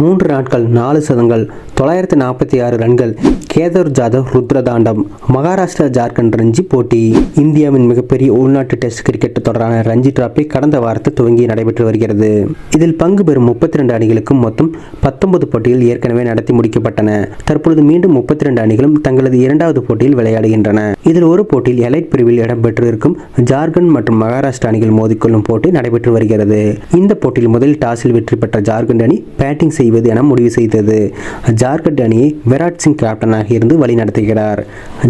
மூன்று நாட்கள் நாலு சதங்கள் தொள்ளாயிரத்தி நாற்பத்தி ஆறு ரன்கள் கேதர் ஜாதவ் ருத்ரதாண்டம் மகாராஷ்டிரா ஜார்க்கண்ட் ரஞ்சி போட்டி. இந்தியாவின் மிகப்பெரிய உள்நாட்டு டெஸ்ட் கிரிக்கெட் தொடரான ரஞ்சி டிராபி கடந்த வாரத்தில் துவங்கி நடைபெற்று வருகிறது. இதில் பங்கு பெறும் முப்பத்தி ரெண்டு அணிகளுக்கும் மொத்தம் பத்தொன்பது போட்டிகள் ஏற்கனவே நடத்தி முடிக்கப்பட்டன. தற்பொழுது மீண்டும் முப்பத்தி ரெண்டு அணிகளும் தங்களது இரண்டாவது போட்டியில் விளையாடுகின்றன. இதில் ஒரு போட்டியில் எலைட் பிரிவில் இடம்பெற்றிருக்கும் ஜார்க்கண்ட் மற்றும் மகாராஷ்டிரா அணிகள் மோதிக்கொள்ளும் போட்டி நடைபெற்று வருகிறது. இந்த போட்டியில் முதல் டாஸில் வெற்றி பெற்ற ஜார்க்கண்ட் அணி பேட்டிங் செய்வது என முடிவு செய்தது. ஜார்க்கண்ட் அணியை விராட் சிங் கேப்டனாக இருந்து வழிநடத்துகிறார்.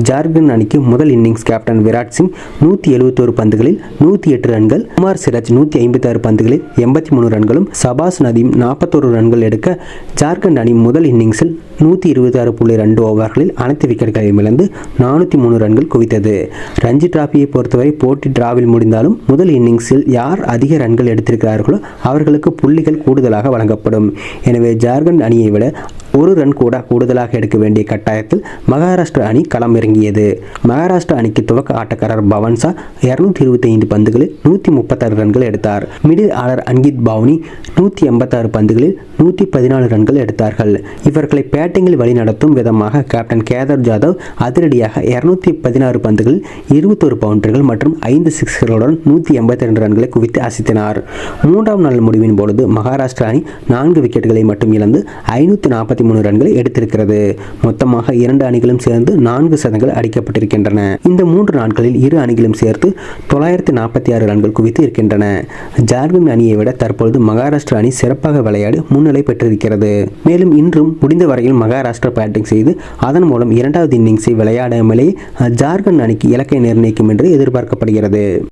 ஜார்க்கண்ட் அணிக்கு முதல் இன்னிங்ஸ் கேப்டன் விராட் சிங் நூற்றி எழுபத்தோரு பந்துகளில் நூற்றி எட்டு ரன்கள் குமார் சிராஜ் நூற்றி ஐம்பத்தாறு பந்துகளில் எண்பத்தி மூணு ரன்களும் சபாஸ் நதீம் நாற்பத்தோரு ரன்கள் எடுக்க ஜார்க்கண்ட் அணி முதல் இன்னிங்ஸில் நூற்றி இருபத்தி ஆறு புள்ளி ரெண்டு ஓவர்களில் அனைத்து விக்கெட்டுகளையும் இழந்து நானூற்றி மூணு ரன்கள் குவித்தது. ரஞ்சி டிராபியை பொறுத்தவரை போட்டி டிராவில் முடிந்தாலும் முதல் இன்னிங்ஸில் யார் அதிக ரன்கள் எடுத்திருக்கிறார்களோ அவர்களுக்கு புள்ளிகள் கூடுதலாக வழங்கப்படும். எனவே ஜார்க்கண்ட் அணியை விட ஒரு ரன் கூட கூடுதலாக எடுக்க வேண்டிய கட்டாயத்தில் மகாராஷ்டிரா அணி களம் இறங்கியது. மகாராஷ்டிரா அணிக்கு துவக்க ஆட்டக்காரர் பவன்சா இருநூத்தி இருபத்தி ஐந்து பந்துகளில் நூற்றி முப்பத்தாறு ரன்கள் எடுத்தார். மிடில் ஆர்டர் அங்கித் பவுனி நூற்றி எண்பத்தாறு பந்துகளில் நூற்றி பதினாலு ரன்கள் எடுத்தார்கள். இவர்களை பேட்டிங்கில் வழிநடத்தும் விதமாக கேப்டன் கேதர் ஜாதவ் அதிரடியாக இருநூத்தி பதினாறு பந்துகளில் இருபத்தொரு பவுண்டர்கள் மற்றும் ஐந்து சிக்ஸ்களுடன் நூற்றி எண்பத்தி ரெண்டு ரன்களை குவித்து அசத்தினார். மூன்றாம் நாள் முடிவின் பொழுது மகாராஷ்டிரா அணி நான்கு விக்கெட்டுகளை மட்டும் இழந்து ஐநூற்றி நாற்பத்தி மூணு ரன்களை எடுத்திருக்கிறது. மொத்தமாக இரண்டு அணிகளும் சேர்ந்து நான்கு சதங்கள் அடிக்கப்பட்டிருக்கின்றன. இந்த மூன்று நாட்களில் இரு அணிகளும் சேர்த்து தொள்ளாயிரத்தி நாற்பத்தி ஆறு ரன்கள் குவித்து இருக்கின்றன. ஜார்க்கண்ட் அணியை விட தற்பொழுது மகாராஷ்டிரா அணி சிறப்பாக விளையாடி முன்னிலை பெற்றிருக்கிறது. மேலும் இன்றும் முடிந்த வரையில் மகாராஷ்டிரா பேட்டிங் செய்து அதன் மூலம் இரண்டாவது இன்னிங்ஸை விளையாடாமலே ஜார்க்கண்ட் அணிக்கு இலக்கை நிர்ணயிக்கும் என்று எதிர்பார்க்கப்படுகிறது.